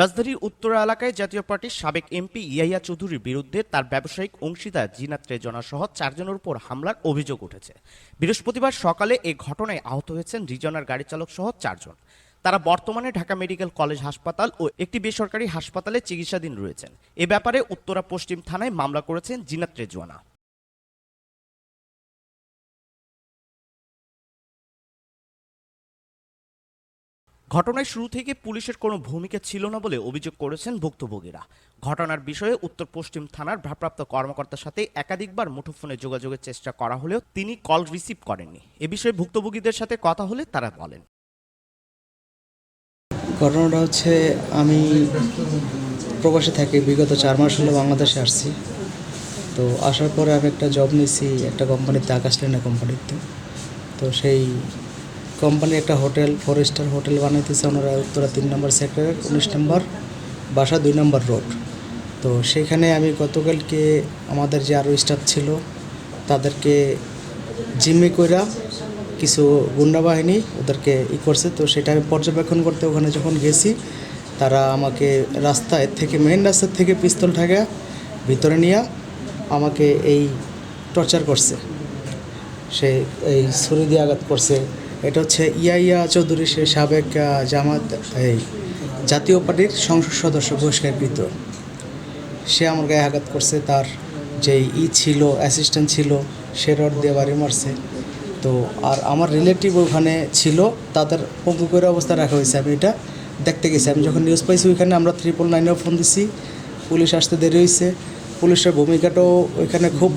রাজধানীর উত্তরা এলাকায় জাতীয় পার্টির সাবেক এমপি ইয়াইয়া চৌধুরীর বিরুদ্ধে তার ব্যবসায়িক অংশীদার জিনাত রেজনা সহ চারজনের উপর হামলার অভিযোগ উঠেছে। বৃহস্পতিবার সকালে এই ঘটনায় আহত হয়েছেন রিজনার গাড়ি চালক সহ চারজন। তারা বর্তমানে ঢাকা মেডিকেল কলেজ হাসপাতাল ও একটি বেসরকারি হাসপাতালে চিকিৎসাধীন রয়েছেন। এ ব্যাপারে উত্তরা পশ্চিম থানায় মামলা করেছেন জিনাত রেজওয়ানা ঘটনায় শুরু থেকে পুলিশের কোনো ভূমিকা ছিল না বলে অভিযোগ করেছেন ভুক্তভোগীরা। ঘটনার বিষয়ে উত্তর পশ্চিম থানার ভারপ্রাপ্ত কর্মকর্তার সাথে একাধিকবার মুঠোফোনে যোগাযোগের চেষ্টা করা হলেও তিনি কল রিসিভ করেননি। এ বিষয়ে ভুক্তভোগীদের সাথে কথা হলে তারা বলেন। ঘটনাটা হচ্ছে আমি প্রবাসে থাকি, বিগত চার মাস হলো বাংলাদেশে আসছি। তো আসার পরে আমি একটা জব নিয়েছি একটা কোম্পানিতে আকাশ লেনা কোম্পানিতে তো সেই কোম্পানি একটা হোটেল ফোর স্টার হোটেল বানাইতেছে। ওনারা উত্তরা তিন নম্বর সেক্টরের উনিশ নম্বর বাসা, দুই নম্বর রোড তো সেখানে আমি গতকালকে আমাদের যে আরও স্টাফ ছিল, তাদেরকে জিম্মি কইরা কিছু গুন্ডা বাহিনী ওদেরকে ই করছে। তো সেটা আমি পর্যবেক্ষণ করতে ওখানে যখন গেছি, তারা আমাকে রাস্তায় থেকে মেন রাস্তার থেকে পিস্তল ঠাকা ভিতরে নিয়ে আমাকে এই টর্চার করছে। সে এই ছুরি দিয়ে আঘাত করছে। এটা হচ্ছে ইয়াইয়া চৌধুরী সে সাবেক জামাত, এই জাতীয় পার্টির সংসদ সদস্য বহিষ্কারকৃত। সে আমার গায়ে আঘাত করছে, তার যে ই ছিল অ্যাসিস্ট্যান্ট ছিল, সে রড দিয়ে বাড়ি মারছে। তো আর আমার রিলেটিভ ওখানে ছিল, তাদের পঙ্গু করে অবস্থা রাখা হয়েছে। আমি এটা দেখতে গেছি। আমি যখন নিউজ পাইছি ওইখানে আমরা ত্রিপল নাইনেও ফোন দিছি। পুলিশ আসতে দেরি হয়েছে পুলিশের ভূমিকাটাও ওইখানে খুব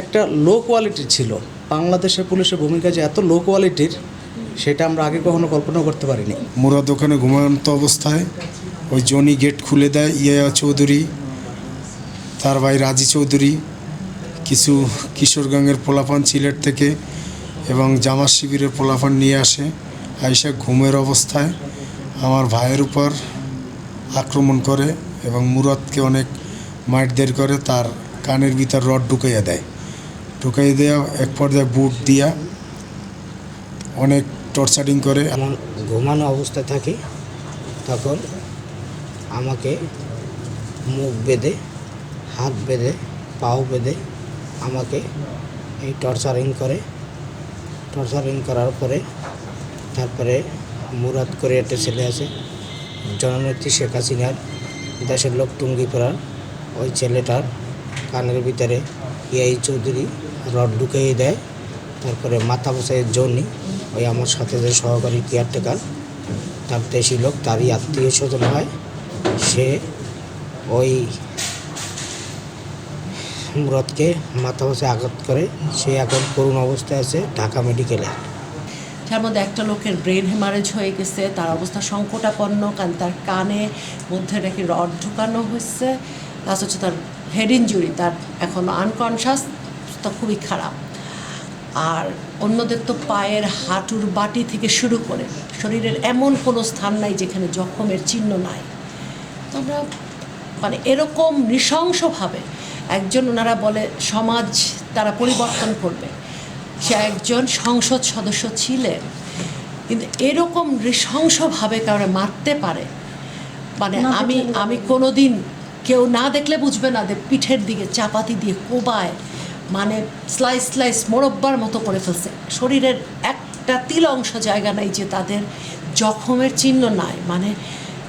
একটা লো কোয়ালিটির ছিল। বাংলাদেশের পুলিশের ভূমিকা যে এত লো কোয়ালিটির সেটা আমরা আগে কখনো কল্পনা করতে পারিনি। মুরাদ ওখানে ঘুমান্ত অবস্থায়, ওই জনি গেট খুলে দেয় ইয়া চৌধুরী, তার ভাই রাজি চৌধুরী, কিছু কিশোরগঞ্জের পোলাপান সিলেট থেকে এবং জামাত শিবিরের পোলাপান নিয়ে আসে আইসা ঘুমের অবস্থায়, আমার ভাইয়ের উপর আক্রমণ করে এবং মুরাদকে অনেক মারধর করে, তার কানের ভিতর রড ঢুকাইয়া দেয়। ঢুকাই দেওয়া এক পর্যায়ে বুট দিয়া অনেক টর্চারিং করে। এমন ঘুমানো অবস্থায় থাকি, তখন আমাকে মুখ বেঁধে, হাত বেঁধে, পাও বেঁধে আমাকে এই টর্চারিং করে। টর্চারিং করার পরে তারপরে মুরাদ করে একটা ছেলে আছে, জননেত্রী শেখ হাসিনার দেশের লোক টুঙ্গি টুঙ্গিপাড়ার ওই ছেলেটার কানের ভিতরে ইয়াই চৌধুরী রড ঢুকিয়ে দেয়, তারপরে মাথা বসায় জনি ওই আমার সাথে যে সহকারী কেয়ারটেকার তার দেশি লোক, তারই আত্মীয় স্বজন হয়, সে ওই মুরাদকে মাথা বসে আঘাত করে, সে এখন করুণ অবস্থায় আছে ঢাকা মেডিকেলে যার মধ্যে একটা লোকের ব্রেন হেমারেজ হয়ে গেছে, তার অবস্থা সংকটাপন্ন, কারণ তার কানে মধ্যে নাকি রড ঢুকানো হয়েছে প্লাস হচ্ছে তার হেড ইঞ্জুরি তার এখন আনকনশাস তা খুবই খারাপ। আর অন্যদের তো পায়ের হাঁটুর বাটি থেকে শুরু করে শরীরের এমন কোনো স্থান নাই যেখানে জখমের চিহ্ন নাই। তো আমরা মানে এরকম নৃশংসভাবে একজন ওনারা বলে সমাজ তারা পরিবর্তন করবে। সে একজন সংসদ সদস্য ছিলেন। কিন্তু এরকম নৃশংসভাবে কারণে মারতে পারে মানে আমি আমি কোনোদিন কেউ না দেখলে বুঝবে না যে পিঠের দিকে চাপাতি দিয়ে কোবায় মানে স্লাইস স্লাইস মোরব্বার মতো করে ফেলছে। শরীরের একটা তিল অংশ জায়গা নাই যে তাদের জখমের চিহ্ন নাই। মানে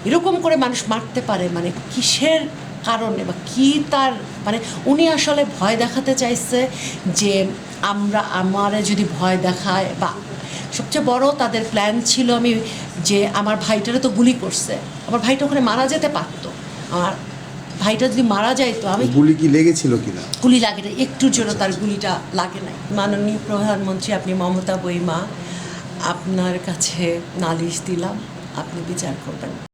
এরকম করে মানুষ মারতে পারে। মানে কিসের কারণে বা কি তার মানে উনি আসলে ভয় দেখাতে চাইছে যে আমরা, আমারে যদি ভয় দেখায় বা সবচেয়ে বড় তাদের প্ল্যান ছিল আমি যে আমার ভাইটারে তো গুলি করছে। আমার ভাইটা ওখানে মারা যেতে পারতো। আমার ভাইটা যদি মারা যায় তো আমি গুলি কি লেগেছিল কিনা? গুলি লাগে না একটুর জন্য তার গুলিটা লাগে নাই। মাননীয় প্রধানমন্ত্রী আপনি মমতা বইমা আপনার কাছে নালিশ দিলাম আপনি বিচার করবেন।